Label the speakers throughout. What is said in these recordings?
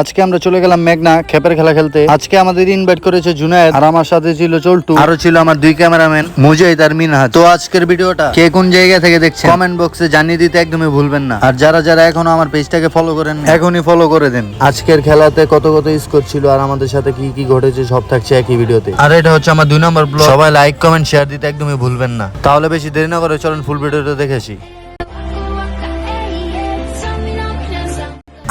Speaker 1: আজকে আমরা চলে গেলাম মেঘনা খেপের খেলা খেলতে। আজকে আমাদের ইনভাইট করেছে জুনায়েদ আর আমার সাথে ছিল চল্টু। আরও ছিল আমার দুই ক্যামেরাম্যান মুজাহিদ আর মিনহাজ। তো আজকের ভিডিওটা কে কোন জায়গা থেকে দেখছেন? কমেন্ট বক্সে জানিয়ে দিতে একদমই ভুলবেন না। আর যারা যারা এখনও আমার পেজটাকে ফলো করেন এখনই ফলো করে দেন। আজকের খেলাতে কত কত স্কোর ছিল আর আমাদের সাথে কি কি ঘটেছে সব থাকছে একই ভিডিওতে। আর এটা হচ্ছে আমার দুই নম্বর ব্লগ সবাই লাইক কমেন্ট শেয়ার দিতে একদমই ভুলবেন না। তাহলে বেশি দেরি না করে চলেন ফুল ভিডিওটা দেখেছি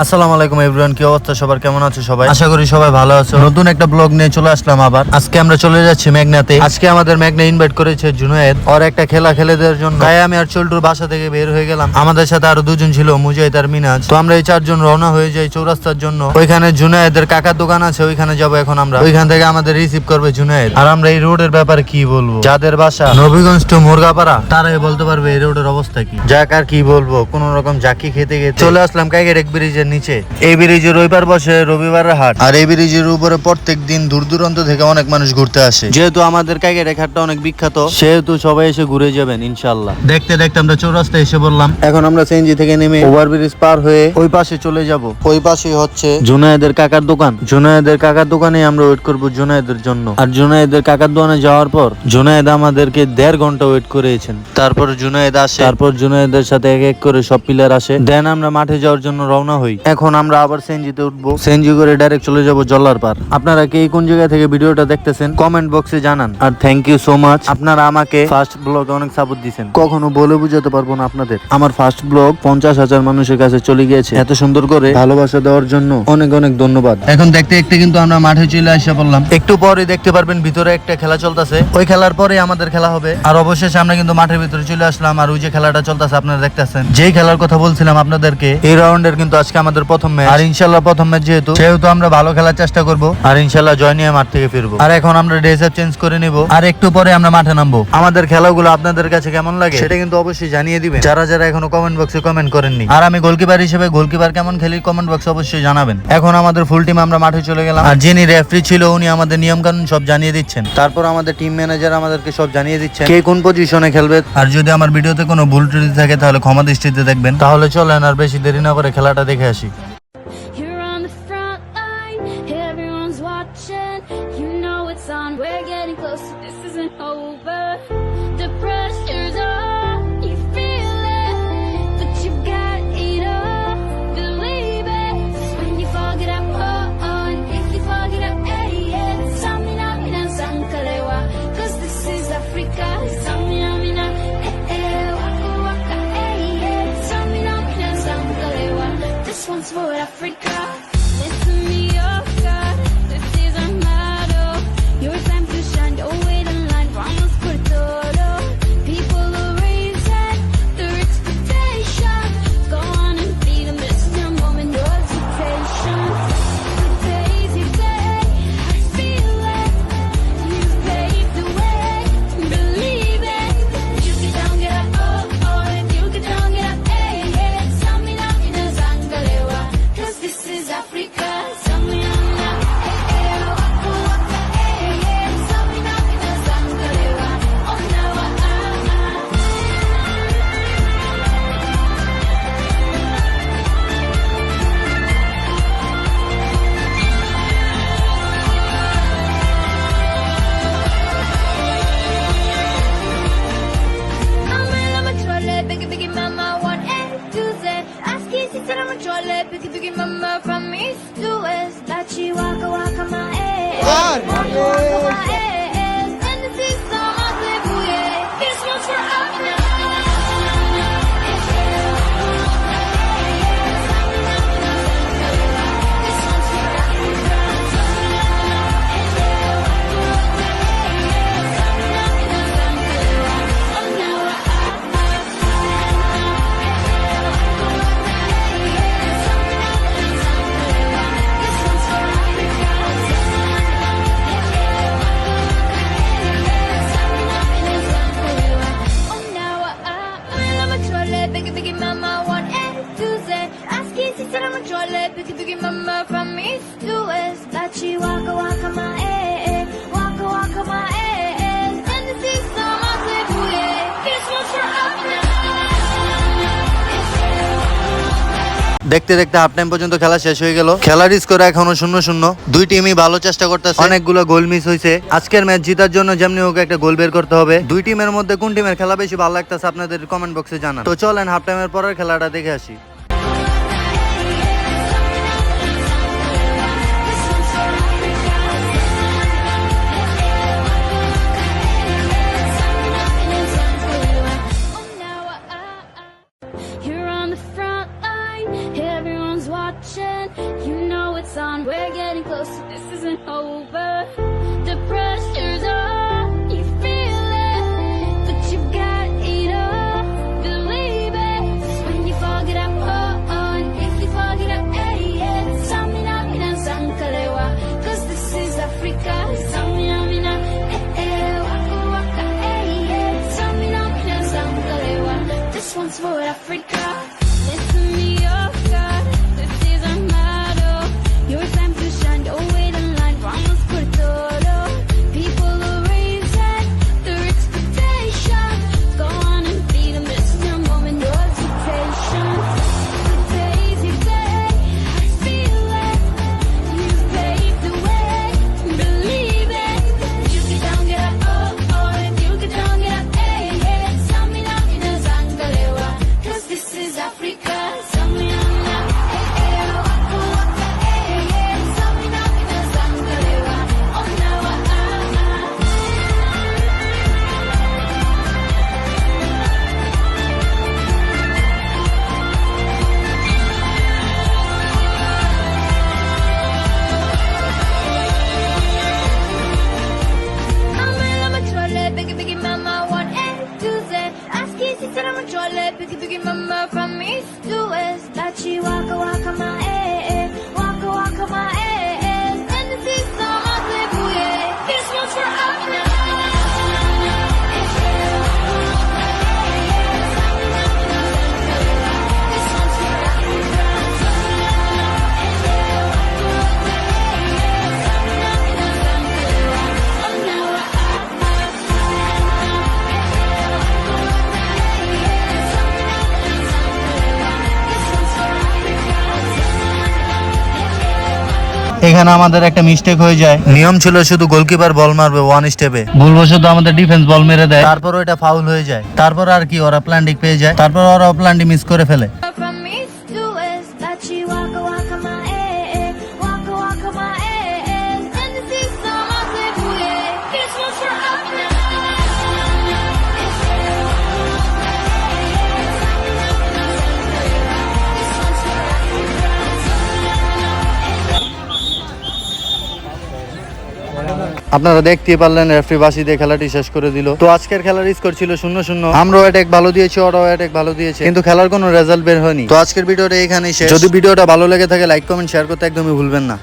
Speaker 1: আসসালামু আলাইকুম এভরিওয়ান কি অবস্থা? সবার কেমন আছো সবাই? আশা করি সবাই ভালো আছো। নতুন একটা ব্লগ নিয়ে চলে আসলাম আবার। আজকে আমরা চলে যাচ্ছি মেঘনাতে। আজকে আমাদের মেঘনা ইনভাইট করেছে জুনায়েদ। ওর একটা খেলা খেলে দেওয়ার জন্য। তাই আমি আর চল্টুর বাসা থেকে বের হয়ে গেলাম। আমাদের সাথে আরও দুজন ছিল মুজাহিদ আর মিনাজ। তো আমরা এই চারজন রওনা হয়ে যাই চৌরাস্তার জন্য। ওইখানে জুনায়েদের কাকার দোকান আছে ওইখানে যাব এখন আমরা। ওইখান থেকে আমাদের রিসিভ করবে জুনায়েদ। আর আমরা এই রোডের ব্যাপারে কি বলব? যাদের বাসা। নবীগঞ্জ টু মুরগাপাড়া তারাই বলতে পারবে এই রোডের অবস্থা কি। যাক আর কি বলব কোন রকম জাকি খেতে খেতে। চলে আসলাম কাইগের এক ব্রিজের নিচে। এই ব্রিজে রবিবার বসে রবিবারের হাট। আর এই ব্রিজের উপরে প্রত্যেক দিন দূর দূরান্ত থেকে অনেক মানুষ ঘুরতে আসে। যেহেতু আমাদের কাইগের হাটটা অনেক বিখ্যাত সেহেতু সবাই এসে ঘুরে যাবেন ইনশাল্লাহ দেখতে দেখতে আমরা চৌরাস্তায় এসে বললাম এখন আমরা সিএনজি থেকে নেমে ওভারব্রিজ পার হয়ে ওই পাশে চলে যাব। ওই পাশে হচ্ছে জুনায়েদের কাকার দোকান। জুনায়েদের কাকার দোকানে আমরা ওয়েট করব জুনায়েদের জন্য। আর জুনায়েদের কাকার দোকানে যাওয়ার পর জুনায়েদ আমাদেরকে দেড় ঘণ্টা ওয়েট করেছেন। তারপর জুনায়েদ আসে। তারপর জুনায়েদের সাথে এক এক করে সব প্লেয়ার আসে। দেন আমরা মাঠে যাওয়ার জন্য রওনা হই। এখন আমরা আবার সেনজিতে উঠবো। সেনজি করে ডাইরেক্ট চলে যাব জল্লার পার। আপনারা কে কোন জায়গা থেকে ভিডিওটা দেখতেছেন কমেন্ট বক্সে জানান। আর থ্যাংক ইউ সো মাচ আপনারা আমাকে ফার্স্ট ব্লগে অনেক সাপোর্ট দিয়েছেন কখনো বলে বুঝাতে পারব না আপনাদের। আমার ফার্স্ট ব্লগ পঞ্চাশ হাজার মানুষের কাছে চলে গিয়েছে। এত সুন্দর করে ভালোবাসা দেওয়ার জন্য অনেক অনেক ধন্যবাদ। এখন দেখতে দেখতে কিন্তু আমরা মাঠে চলে আসে বললাম একটু পরে দেখতে পারবেন ভিতরে একটা খেলা চলতেছে। ওই খেলার পরে আমাদের খেলা হবে। আর অবশেষে আমরা কিন্তু মাঠের ভিতরে চলে আসলাম। আর ওই যে খেলাটা চলতেছে, আপনারা দেখতেছেন। যেই খেলার কথা বলছিলাম আপনাদেরকে, এই রাউন্ডের কিন্তু আজকে আমাদের প্রথম ম্যাচ আর ইনশাল্লাহ প্রথম ম্যাচ যেহেতু সেহেতু আমরা ভালো খেলার চেষ্টা করব। আর ইনশাল্লাহ জয় নিয়ে মাঠ থেকে ফিরবো। আর এখন আমরা ড্রেস আপ চেঞ্জ করে নিব। আর একটু পরে আমরা মাঠে নামবো। আমাদের খেলাগুলো আপনাদের কাছে কেমন লাগে? সেটা কিন্তু অবশ্যই জানিয়ে দিবেন। যারা যারা এখনও কমেন্ট বক্সে কমেন্ট করেননি। আর আমি গোলকিপার হিসেবে গোলকিপার কেমন খেলি কমেন্ট বক্সে অবশ্যই জানাবেন। এখন আমাদের ফুল টিম আমরা মাঠে চলে গেলাম। আর যিনি রেফারি ছিল উনি আমাদের নিয়ম কানুন সব জানিয়ে দিচ্ছেন। তারপর আমাদের টিম ম্যানেজার আমাদেরকে সব জানিয়ে দিচ্ছেন। কে কোন পজিশনে খেলবে? আর যদি আমার ভিডিওতে কোনো ভুল ত্রুটি থাকে তাহলে ক্ষমা দৃষ্টিতে দেখবেন। তাহলে চলেন আর বেশি দেরি না করে খেলাটা দেখে আসি।
Speaker 2: 去 Africa. to the controller, picky picky mama from east to west. That she walk a walk on my head. Walk on my head.
Speaker 1: দেখতে দেখতে হাফ টাইম পর্যন্ত খেলা শেষ হয়ে গেল। খেলার স্কোর এখনও শূন্য শূন্য। দুই টিমই ভালো চেষ্টা করতেছে। অনেকগুলো গোল মিস হয়েছে আজকের ম্যাচ জিতার জন্য যেমনি হোক একটা গোল বের করতে হবে। দুই টিমের মধ্যে কোন টিমের খেলা বেশি ভালো লাগতেছে আপনাদের কমেন্ট বক্সে জানান। তো চলেন হাফ টাইমের পরের খেলাটা দেখে আসি।
Speaker 2: One's for Africa. Let up. You mama from east to west. That she walk, walk on my
Speaker 1: এখানে আমাদের একটা মিস্টেক হয়ে যায়। নিয়ম ছিল শুধু গোলকিপার বল মারবে ওয়ান স্টেপে ভুলবশত আমাদের ডিফেন্স বল মেরে দেয়। তারপর ওটা ফাউল হয়ে যায়। তারপর আর কি ওরা প্ল্যান্ডিক পেয়ে যায়। তারপর ওরা প্ল্যান্ডিক মিস করে ফেলে। আপনারা দেখতে পারলেন রেফারি বাসি দিয়ে খেলাটি শেষ করে দিল। তো আজকের খেলার স্কোর ছিল শূন্য শূন্য। আমরাও অ্যাটাক ভালো দিয়েছি, ওরাও অ্যাটাক ভালো দিয়েছে, কিন্তু খেলার কোনো রেজাল্ট বের হয়নি। তো আজকের ভিডিওটা এখানেই শেষ। যদি ভিডিওটা ভালো লেগে থাকে লাইক কমেন্ট শেয়ার করতে একদমই ভুলবেন না।